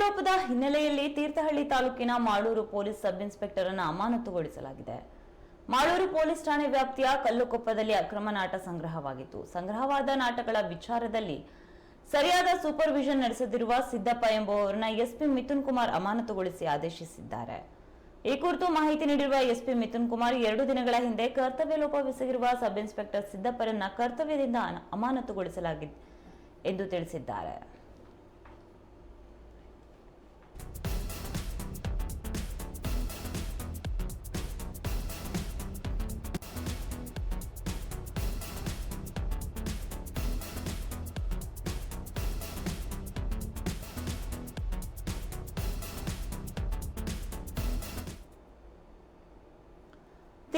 ಲೋಪದ ಹಿನ್ನೆಲೆಯಲ್ಲಿ ತೀರ್ಥಹಳ್ಳಿ ತಾಲೂಕಿನ ಮಾಡೂರು ಪೊಲೀಸ್ ಸಬ್ ಇನ್ಸ್ಪೆಕ್ಟರ್ ಅನ್ನು ಅಮಾನತುಗೊಳಿಸಲಾಗಿದೆ. ಮಾಡೂರು ಪೊಲೀಸ್ ಠಾಣೆ ವ್ಯಾಪ್ತಿಯ ಕಲ್ಲುಕೊಪ್ಪದಲ್ಲಿ ಅಕ್ರಮ ನಾಟ ಸಂಗ್ರಹವಾಗಿತ್ತು. ಸಂಗ್ರಹವಾದ ನಾಟಗಳ ವಿಚಾರದಲ್ಲಿ ಸರಿಯಾದ ಸೂಪರ್ವಿಷನ್ ನಡೆಸದಿರುವ ಸಿದ್ದಪ್ಪ ಎಂಬುವವರನ್ನ ಎಸ್ಪಿ ಮಿಥುನ್ ಕುಮಾರ್ ಅಮಾನತುಗೊಳಿಸಿ ಆದೇಶಿಸಿದ್ದಾರೆ. ಈ ಕುರಿತು ಮಾಹಿತಿ ನೀಡಿರುವ ಎಸ್ಪಿ ಮಿಥುನ್ ಕುಮಾರ್, ಎರಡು ದಿನಗಳ ಹಿಂದೆ ಕರ್ತವ್ಯ ಲೋಪವೆಸಗಿರುವ ಸಬ್ ಇನ್ಸ್ಪೆಕ್ಟರ್ ಸಿದ್ದಪ್ಪರನ್ನ ಕರ್ತವ್ಯದಿಂದ ಅಮಾನತುಗೊಳಿಸಲಾಗಿದೆ, ಎಂದು ತಿಳಿಸಿದ್ದಾರೆ.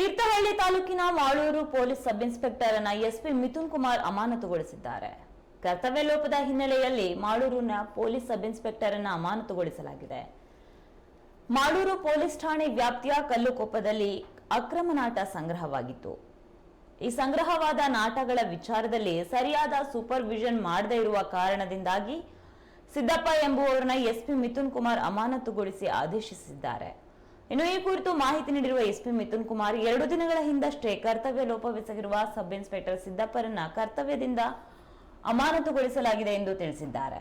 ತೀರ್ಥಹಳ್ಳಿ ತಾಲೂಕಿನ ಮಾಳೂರು ಪೊಲೀಸ್ ಸಬ್ ಇನ್ಸ್ಪೆಕ್ಟರ್ ಅನ್ನ ಎಸ್ಪಿ ಮಿಥುನ್ ಕುಮಾರ್ ಅಮಾನತುಗೊಳಿಸಿದ್ದಾರೆ. ಕರ್ತವ್ಯ ಲೋಪದ ಹಿನ್ನೆಲೆಯಲ್ಲಿ ಮಾಳೂರಿನ ಪೊಲೀಸ್ ಸಬ್ ಇನ್ಸ್ಪೆಕ್ಟರ್ ಅನ್ನ ಅಮಾನತುಗೊಳಿಸಲಾಗಿದೆ. ಮಾಳೂರು ಪೊಲೀಸ್ ಠಾಣೆ ವ್ಯಾಪ್ತಿಯ ಕಲ್ಲುಕೊಪ್ಪದಲ್ಲಿ ಅಕ್ರಮ ನಾಟ ಸಂಗ್ರಹವಾಗಿತ್ತು. ಈ ಸಂಗ್ರಹವಾದ ನಾಟಗಳ ವಿಚಾರದಲ್ಲಿ ಸರಿಯಾದ ಸೂಪರ್ವಿಷನ್ ಮಾಡದೇ ಇರುವ ಕಾರಣದಿಂದಾಗಿ ಸಿದ್ದಪ್ಪ ಎಂಬುವವರನ್ನ ಎಸ್ಪಿ ಮಿಥುನ್ ಕುಮಾರ್ ಅಮಾನತುಗೊಳಿಸಿ ಆದೇಶಿಸಿದ್ದಾರೆ. ಇನ್ನು ಈ ಕುರಿತು ಮಾಹಿತಿ ನೀಡಿರುವ ಎಸ್ಪಿ ಮಿಥುನ್ ಕುಮಾರ್, ಎರಡು ದಿನಗಳ ಹಿಂದಷ್ಟೇ ಕರ್ತವ್ಯ ಲೋಪವೆಸಗಿರುವ ಸಬ್ ಇನ್ಸ್ಪೆಕ್ಟರ್ ಸಿದ್ದಪ್ಪರನ್ನ ಕರ್ತವ್ಯದಿಂದ ಅಮಾನತುಗೊಳಿಸಲಾಗಿದೆ ಎಂದು ತಿಳಿಸಿದ್ದಾರೆ.